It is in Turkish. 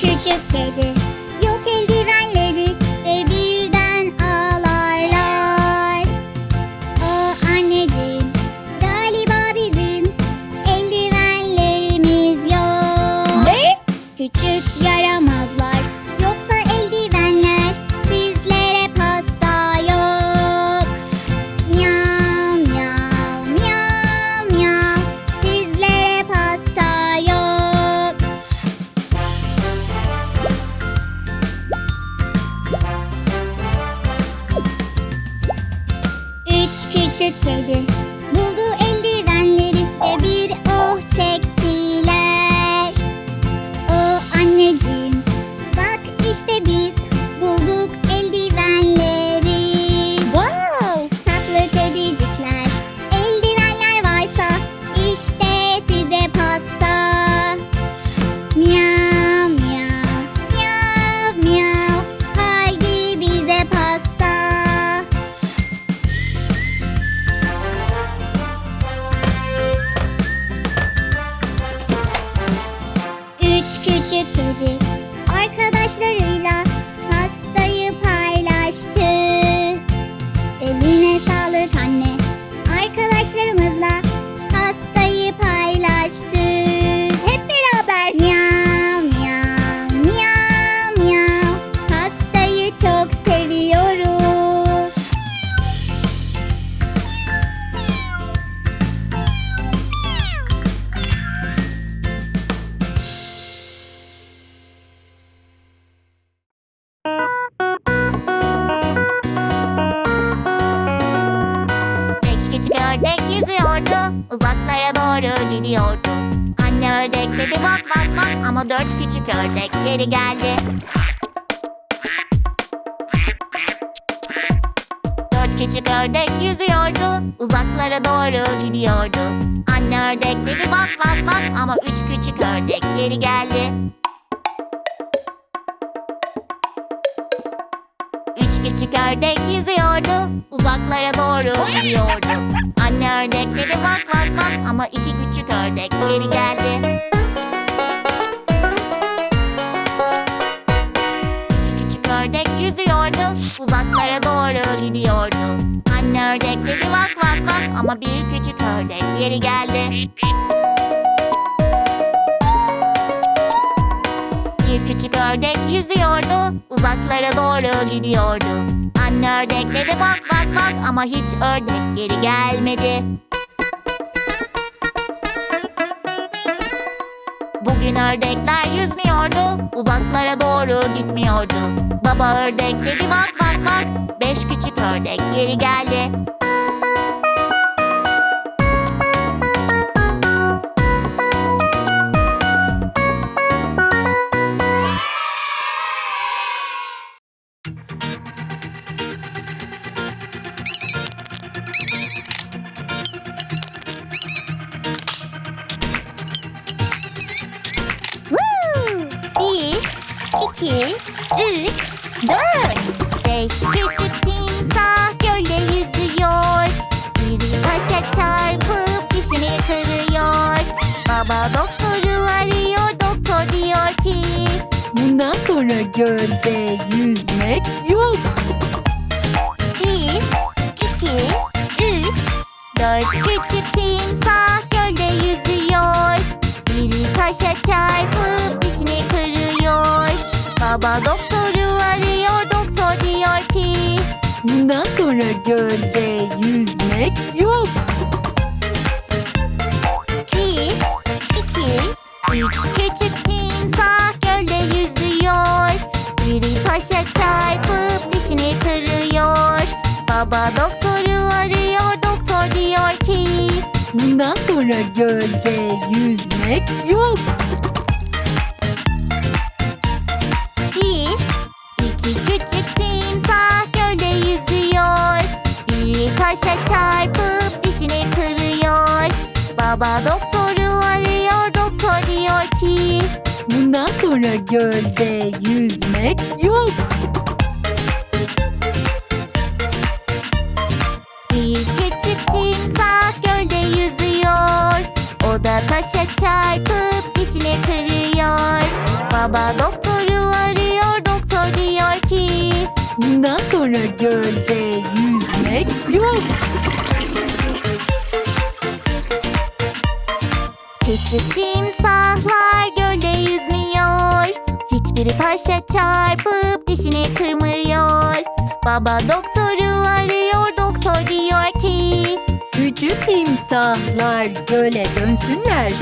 küçük kedi Üç küçük arkadaşlarıyla pastayı paylaştı. Eline sağlık anne. Arkadaşlarımızla Uzaklara doğru gidiyordu. Anne ördek dedi bak bak bak ama dört küçük ördek geri geldi. Dört küçük ördek yüzüyordu. Uzaklara doğru gidiyordu. Anne ördek dedi bak bak bak ama üç küçük ördek geri geldi. Küçük ördek yüzüyordu. Uzaklara doğru gidiyordu. Anne ördek dedi bak bak bak ama iki küçük ördek geri geldi. İki küçük ördek yüzüyordu. Uzaklara doğru gidiyordu. Anne ördek dedi bak bak bak ama bir küçük ördek geri geldi. Bir küçük ördek yüzüyordu, uzaklara doğru gidiyordu. Anne ördek bak bak bak ama hiç ördek geri gelmedi. Bugün ördekler yüzmüyordu, uzaklara doğru gitmiyordu. Baba ördek dedi bak bak bak, beş küçük ördek geri geldi. İki, üç, dört. Beş küçük timsah gölde yüzüyor. Biri taşa çarpıp dişini kırıyor. Baba doktoru arıyor, doktor diyor ki... Bundan sonra gölde yüzmek yok. Bir, iki, üç, dört küçük timsah gölde yüzüyor. Biri taşa çarpıp. Baba doktoru arıyor, doktor diyor ki... Bundan sonra gölde yüzmek yok. Bir, iki, üç küçük timsah gölde yüzüyor. Biri taşa çarpıp dişini kırıyor. Baba doktoru arıyor, doktor diyor ki... Bundan sonra gölde yüzmek yok. Baba doktoru arıyor doktor diyor ki Bundan sonra gölde yüzmek yok. Bir küçük timsah gölde yüzüyor O da taşa çarpıp dişini kırıyor Baba doktoru arıyor doktor diyor ki Bundan sonra gölde yüzmek yok. Küçük timsahlar gölde yüzmüyor Hiçbiri taşa çarpıp dişini kırmıyor Baba doktoru arıyor doktor diyor ki Küçük timsahlar göle dönsünler.